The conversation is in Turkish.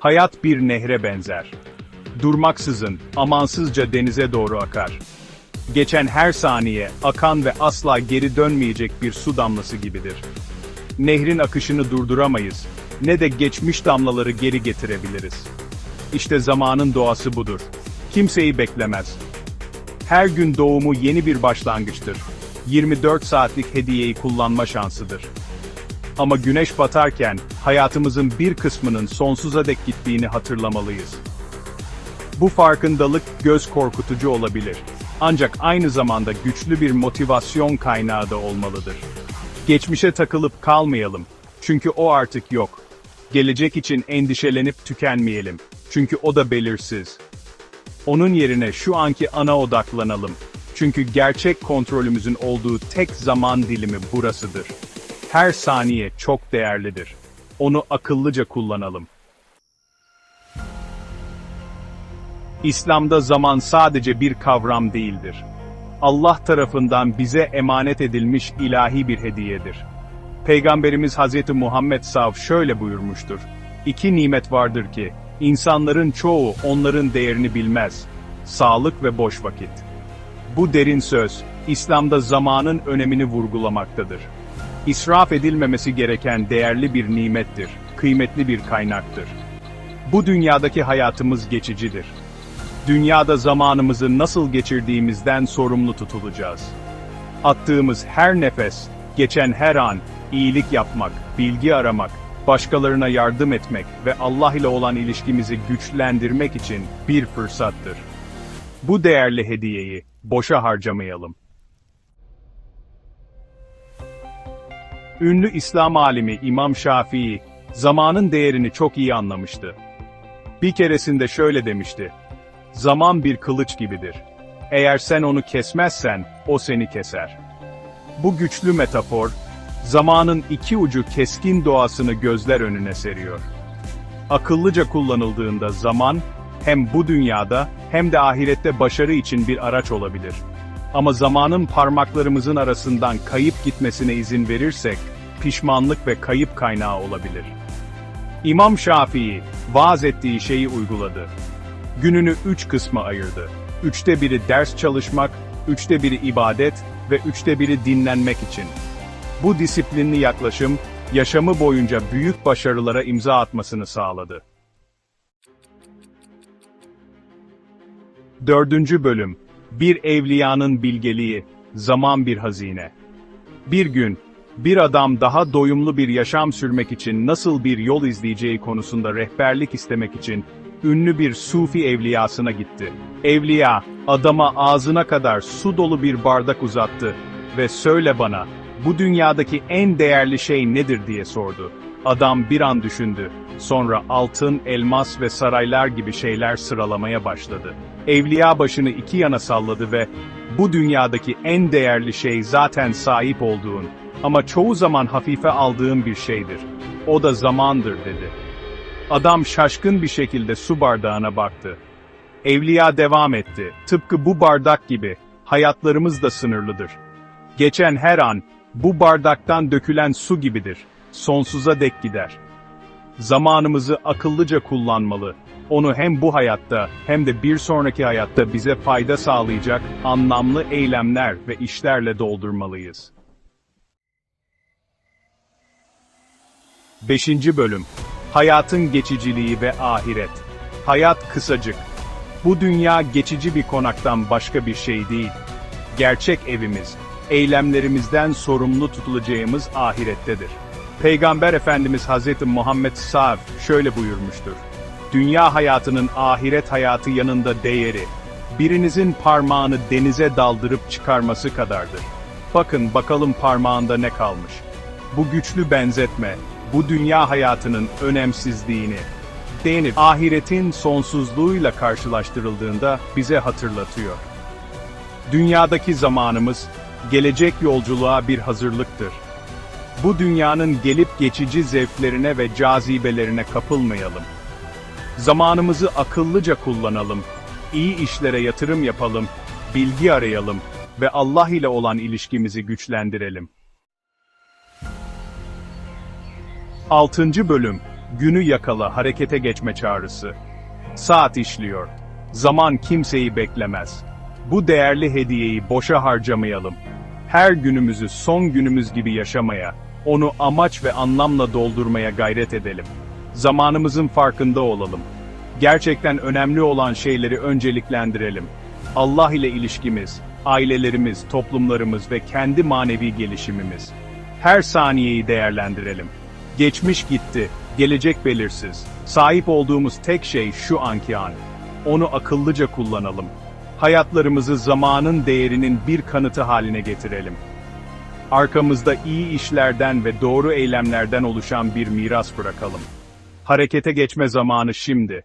Hayat bir nehre benzer. Durmaksızın, amansızca denize doğru akar. Geçen her saniye, akan ve asla geri dönmeyecek bir su damlası gibidir. Nehrin akışını durduramayız, ne de geçmiş damlaları geri getirebiliriz. İşte zamanın doğası budur. Kimseyi beklemez. Her gün doğumu yeni bir başlangıçtır. 24 saatlik hediyeyi kullanma şansıdır. Ama güneş batarken, hayatımızın bir kısmının sonsuza dek gittiğini hatırlamalıyız. Bu farkındalık göz korkutucu olabilir. Ancak aynı zamanda güçlü bir motivasyon kaynağı da olmalıdır. Geçmişe takılıp kalmayalım. Çünkü o artık yok. Gelecek için endişelenip tükenmeyelim. Çünkü o da belirsiz. Onun yerine şu anki ana odaklanalım. Çünkü gerçek kontrolümüzün olduğu tek zaman dilimi burasıdır. Her saniye çok değerlidir. Onu akıllıca kullanalım. İslam'da zaman sadece bir kavram değildir. Allah tarafından bize emanet edilmiş ilahi bir hediyedir. Peygamberimiz Hz. Muhammed Sav şöyle buyurmuştur. İki nimet vardır ki, insanların çoğu onların değerini bilmez. Sağlık ve boş vakit. Bu derin söz, İslam'da zamanın önemini vurgulamaktadır. İsraf edilmemesi gereken değerli bir nimettir, kıymetli bir kaynaktır. Bu dünyadaki hayatımız geçicidir. Dünyada zamanımızı nasıl geçirdiğimizden sorumlu tutulacağız. Attığımız her nefes, geçen her an, iyilik yapmak, bilgi aramak, başkalarına yardım etmek ve Allah ile olan ilişkimizi güçlendirmek için bir fırsattır. Bu değerli hediyeyi boşa harcamayalım. Ünlü İslam alimi İmam Şafii, zamanın değerini çok iyi anlamıştı. Bir keresinde şöyle demişti, Zaman bir kılıç gibidir. Eğer sen onu kesmezsen, o seni keser. Bu güçlü metafor, zamanın iki ucu keskin doğasını gözler önüne seriyor. Akıllıca kullanıldığında zaman, hem bu dünyada hem de ahirette başarı için bir araç olabilir. Ama zamanın parmaklarımızın arasından kayıp gitmesine izin verirsek, pişmanlık ve kayıp kaynağı olabilir. İmam Şafii, vaaz ettiği şeyi uyguladı. Gününü üç kısma ayırdı. Üçte biri ders çalışmak, üçte biri ibadet ve üçte biri dinlenmek için. Bu disiplinli yaklaşım, yaşamı boyunca büyük başarılara imza atmasını sağladı. Dördüncü bölüm, Bir Evliyanın Bilgeliği, Zaman Bir Hazine. Bir gün, bir adam daha doyumlu bir yaşam sürmek için nasıl bir yol izleyeceği konusunda rehberlik istemek için, ünlü bir Sufi evliyasına gitti. Evliya, adama ağzına kadar su dolu bir bardak uzattı ve söyle bana, bu dünyadaki en değerli şey nedir diye sordu. Adam bir an düşündü. Sonra altın, elmas ve saraylar gibi şeyler sıralamaya başladı. Evliya başını iki yana salladı ve bu dünyadaki en değerli şey zaten sahip olduğun ama çoğu zaman hafife aldığın bir şeydir. O da zamandır dedi. Adam şaşkın bir şekilde su bardağına baktı. Evliya devam etti. Tıpkı bu bardak gibi, hayatlarımız da sınırlıdır. Geçen her an, bu bardaktan dökülen su gibidir. Sonsuza dek gider. Zamanımızı akıllıca kullanmalı. Onu hem bu hayatta hem de bir sonraki hayatta bize fayda sağlayacak anlamlı eylemler ve işlerle doldurmalıyız. 5. Bölüm Hayatın geçiciliği ve ahiret. Hayat kısacık. Bu dünya geçici bir konaktan başka bir şey değil. Gerçek evimiz, eylemlerimizden sorumlu tutulacağımız ahirettedir. Peygamber Efendimiz Hz. Muhammed Sav şöyle buyurmuştur. Dünya hayatının ahiret hayatı yanında değeri, birinizin parmağını denize daldırıp çıkarması kadardır. Bakın bakalım parmağında ne kalmış. Bu güçlü benzetme, bu dünya hayatının önemsizliğini, değinip ahiretin sonsuzluğuyla karşılaştırıldığında bize hatırlatıyor. Dünyadaki zamanımız, gelecek yolculuğa bir hazırlıktır. Bu dünyanın gelip geçici zevklerine ve cazibelerine kapılmayalım. Zamanımızı akıllıca kullanalım, iyi işlere yatırım yapalım, bilgi arayalım ve Allah ile olan ilişkimizi güçlendirelim. 6. Bölüm Günü yakala, harekete geçme çağrısı. Saat işliyor. Zaman kimseyi beklemez. Bu değerli hediyeyi boşa harcamayalım. Her günümüzü son günümüz gibi yaşamaya, onu amaç ve anlamla doldurmaya gayret edelim. Zamanımızın farkında olalım. Gerçekten önemli olan şeyleri önceliklendirelim. Allah ile ilişkimiz, ailelerimiz, toplumlarımız ve kendi manevi gelişimimiz. Her saniyeyi değerlendirelim. Geçmiş gitti, gelecek belirsiz. Sahip olduğumuz tek şey şu anki an. Onu akıllıca kullanalım. Hayatlarımızı zamanın değerinin bir kanıtı haline getirelim. Arkamızda iyi işlerden ve doğru eylemlerden oluşan bir miras bırakalım. Harekete geçme zamanı şimdi.